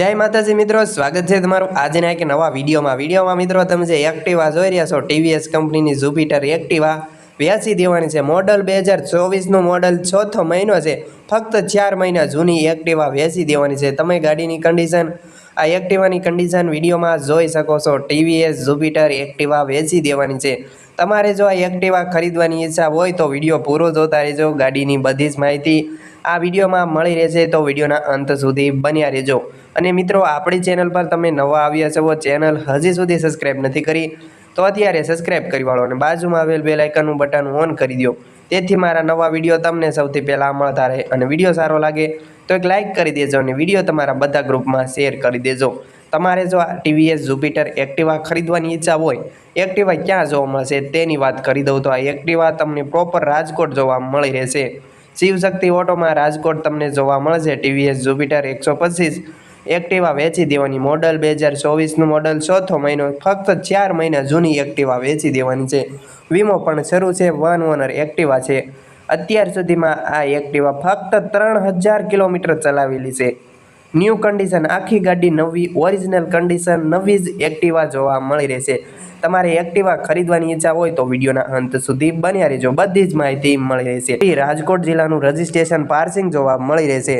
જય માતાજી મિત્રો, સ્વાગત છે તમારું આજના એક નવા વિડીયોમાં. વિડીયોમાં મિત્રો તમે જે એક્ટિવા જોઈ રહ્યા છો, ટીવીએસ કંપનીની જુપિટર એક્ટિવા, વ્યાસી દેવાની છે, મોડલ બે હજાર ચોવીસનું મોડલ ચોથો મહિનો છે. ફક્ત ચાર મહિના જૂની એક્ટિવા વેચી દેવાની છે. તમે ગાડીની કન્ડિશન આ એક્ટિવાની કન્ડિશન વિડીયોમાં જોઈ શકો છો. ટીવીએસ, જુપિટર એક્ટિવા વેચી દેવાની છે. તમારે જો આ એક્ટિવા ખરીદવાની ઈચ્છા હોય તો વીડિયો પૂરો જોતા રહેજો. ગાડીની બધી જ માહિતી આ વિડીયોમાં મળી રહેશે તો વિડીયોના અંત સુધી બન્યા રહેજો. અને મિત્રો, આપણી ચેનલ પર તમે નવા આવ્યા છો, ચેનલ હજી સુધી સબસ્ક્રાઈબ નથી કરી, તો અત્યારે સબસ્ક્રાઈબ કરી વાળો અને બાજુમાં આવેલ બે લાઇકનનું બટન ઓન કરી દો તેથી મારા નવા વીડિયો તમને સૌથી પહેલાં મળતા રહે અને વીડિયો સારો લાગે તો એક લાઇક કરી દેજો અને વીડિયો તમારા બધા ગ્રુપમાં શેર કરી દેજો. તમારે જો આ ટીવીએસ જુપિટર એક્ટિવા ખરીદવાની ઈચ્છા હોય એક્ટિવા ક્યાં જોવા મળશે તેની વાત કરી દઉં તો આ એક્ટિવા તમને પ્રોપર રાજકોટ જોવા મળી રહેશે. શિવશક્તિ ઓટોમાં રાજકોટ તમને જોવા મળશે ટીવીએસ જુપિટર એકસો પચીસ એક્ટિવા વેચી દેવાની મોડલ બે હજાર ચોવીસનું મોડલ ચોથો મહિનો, ફક્ત ચાર મહિના જૂની એક્ટિવા વેચી દેવાની છે. વીમો પણ શરૂ છે, વન ઓનર એક્ટિવા છે. અત્યાર સુધીમાં આ એક્ટિવા ફક્ત ત્રણ હજાર કિલોમીટર ચલાવેલી છે. ન્યૂ કન્ડિશન, આખી ગાડી નવી, ઓરિજિનલ કન્ડિશન, નવી જ એક્ટિવા જોવા મળી રહેશે તમારે એક્ટિવા ખરીદવાની ઈચ્છા હોય તો વિડીયોના અંત સુધી બન્યા રહેજો. બધી જ માહિતી મળી રહેશે રાજકોટ જિલ્લાનું રજિસ્ટ્રેશન પાર્સિંગ જોવા મળી રહેશે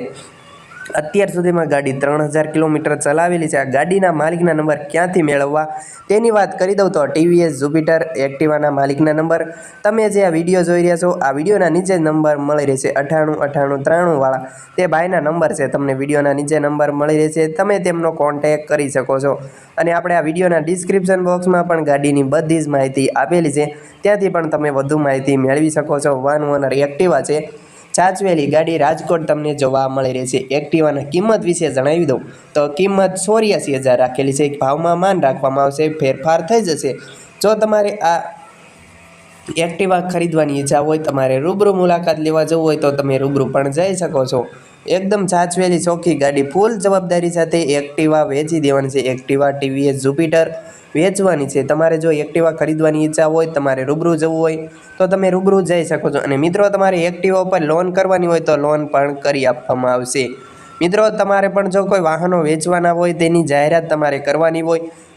અત્યાર સુધીમાં ગાડી ત્રણ હજાર કિલોમીટર ચલાવેલી છે. આ ગાડીના માલિકના નંબર ક્યાંથી મેળવવા? તેની વાત કરી દઉં તો ટીવીએસ, જુપિટર, એક્ટિવાના માલિકના નંબર. તમે જે આ વીડિયો જોઈ રહ્યા છો, આ વિડીયોના નીચે નંબર મળી રહેશે અઠાણું અઠાણું ત્રાણુંવાળા તે ભાઈના નંબર છે. તમને વિડીયોના નીચે નંબર મળી રહેશે. તમે તેમનો કોન્ટેક કરી શકો છો. અને આપણે આ વિડીયોના ડિસ્ક્રિપ્શન બોક્સમાં પણ ગાડીની બધી જ માહિતી આપેલી છે. ત્યાંથી પણ તમે વધુ માહિતી મેળવી શકો છો. વન ઓનર એક્ટિવા છે. ચાચવેલી ગાડી રાજકોટ તમને જોવા મળી રહેશે એક્ટિવાના કિંમત વિશે જણાવી દઉં. તો કિંમત ચોર્યાસી હજાર રાખેલી છે. ભાવમાં માન રાખવામાં આવશે. ફેરફાર થઈ જશે. જો તમારે આ એક્ટિવા ખરીદવાની ઈચ્છા હોય, તમારે રૂબરૂ મુલાકાત લેવા જવું હોય, તો તમે રૂબરૂ પણ જઈ શકો છો. એકદમ સાચવેલી ચોખ્ખી ગાડી, ફૂલ જવાબદારી સાથે એક્ટિવા વેચી દેવાની છે. એક્ટિવા ટીવીએસ જુપિટર વેચવાની છે. તમારે જો એક્ટિવા ખરીદવાની ઈચ્છા હોય, તમારે રૂબરૂ જવું હોય, તો તમે રૂબરૂ જઈ શકો છો. અને મિત્રો, તમારે એક્ટિવા ઉપર લોન કરવાની હોય, તો લોન પણ કરી આપવામાં આવશે. મિત્રો, તમારે પણ જો કોઈ વાહનો વેચવાના હોય, તેની જાહેરાત તમારે કરવાની હોય